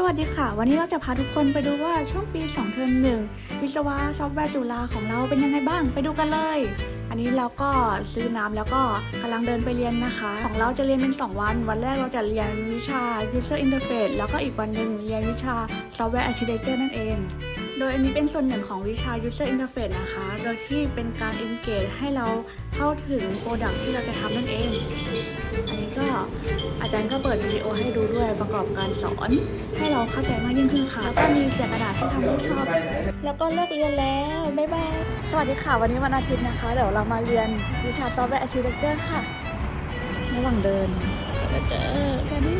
สวัสดีค่ะ วันนี้เราจะพาทุกคนไปดูว่าช่วงปี 2 เทอมหนึ่งวิศวะซอฟต์แวร์จุฬาของเราเป็นยังไงบ้างไปดูกันเลย อันนี้เราก็ซื้อน้ำแล้วก็กำลังเดินไปเรียนนะคะ ของเราจะเรียนเป็น 2 วัน วันแรกเราจะเรียนวิชา user interface แล้วก็อีกวันหนึ่งเรียนวิชา software architecture นั่นเอง โดยอันนี้เป็นส่วนหนึ่งของวิชา user interface นะคะ โดยที่เป็นการ engage ให้เราเข้าถึง product ที่เราจะทำนั่นเอง อันนี้ก็อาจารย์ก็เปิดวิดีโอให้ดูด้วยประกอบการสอน ให้เราเข้าใจมากยิ่งขึ้นค่ะ แล้วก็มีแจกกระดาษให้ทำรูปชอบ แล้วก็เลิกเรียนแล้ว บ๊ายบาย สวัสดีค่ะ วันนี้วันอาทิตย์นะคะ เดี๋ยวเรามาเรียนวิชา Software Architecture ค่ะ ระหว่างเดินเจอกันนี่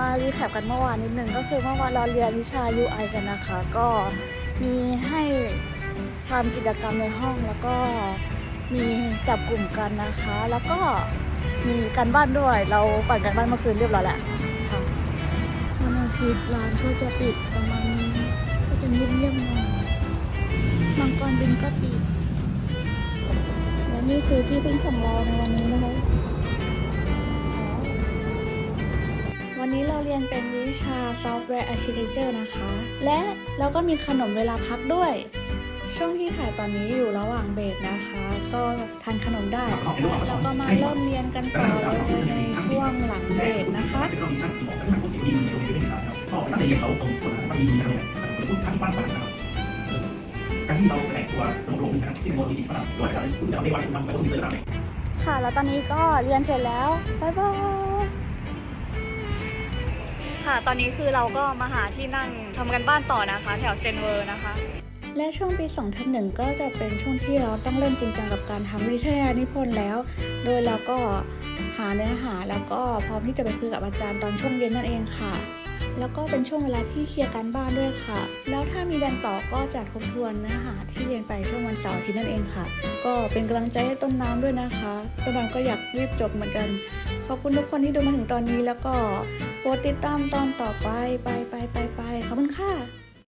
มารีแคปกันเมื่อวานนิดนึงก็คือเมื่อวานเราเรียนวิชา UI กันนะคะ ก็มีให้ทำกิจกรรมในห้องแล้วก็มีจับกลุ่มกันนะคะ แล้วก็มีการบ้านด้วย เราปั่นกันบ้านเมื่อคืนเรียบร้อยแล้วค่ะวันอาทิตย์ร้านก็จะปิดประมาณนี้ก็จะเงียบๆหน่อยมังกรบินก็ปิด และนี่คือที่พึ่งของเราในวันนี้นะคะ วันนี้เราเรียนเป็นวิชา Software Architecture นะคะ และเราก็มีขนมเวลาพักด้วย ช่วงที่ถ่ายตอนนี้อยู่ระหว่างเบรกนะคะ ก็ทานขนมได้เราก็มาเริ่มเรียนกันต่อเลยในช่วงหลังเบรกนะคะการที่เราแถลงตัวลงลงการที่โมดีอิสระโดยการคุณจะเอาในวันมันไปต้องเสนออะไรค่ะ แล้วตอนนี้ก็เรียนเสร็จแล้ว บ๊ายบาย ค่ะ ตอนนี้คือเราก็มาหาที่นั่งทำกันบ้านต่อนะคะ แถวเซนเวอร์นะคะ และช่วงปี2ทับหนึ่งก็จะเป็นช่วงที่เราต้องเริ่มจริงจังกับการทำวิทยานิพนธ์แล้ว โดยเราก็หาเนื้อหาแล้วก็พร้อมที่จะไปคุยกับอาจารย์ตอนช่วงเย็นนั่นเองค่ะ แล้วก็เป็นช่วงเวลาที่เคลียร์การบ้านด้วยค่ะ แล้วถ้ามีเรียนต่อก็จะทบทวนเนื้อหาที่เรียนไปช่วงวันเสาร์ที่นั่นเองค่ะ ก็เป็นกำลังใจให้ต้นน้ำด้วยนะคะต้นน้ำก็อยากรีบจบเหมือนกัน ขอบคุณทุกคนที่ดูมาถึงตอนนี้แล้วก็โปรดติดตามตอนต่อไปไปไปไปไปขอบคุณค่ะ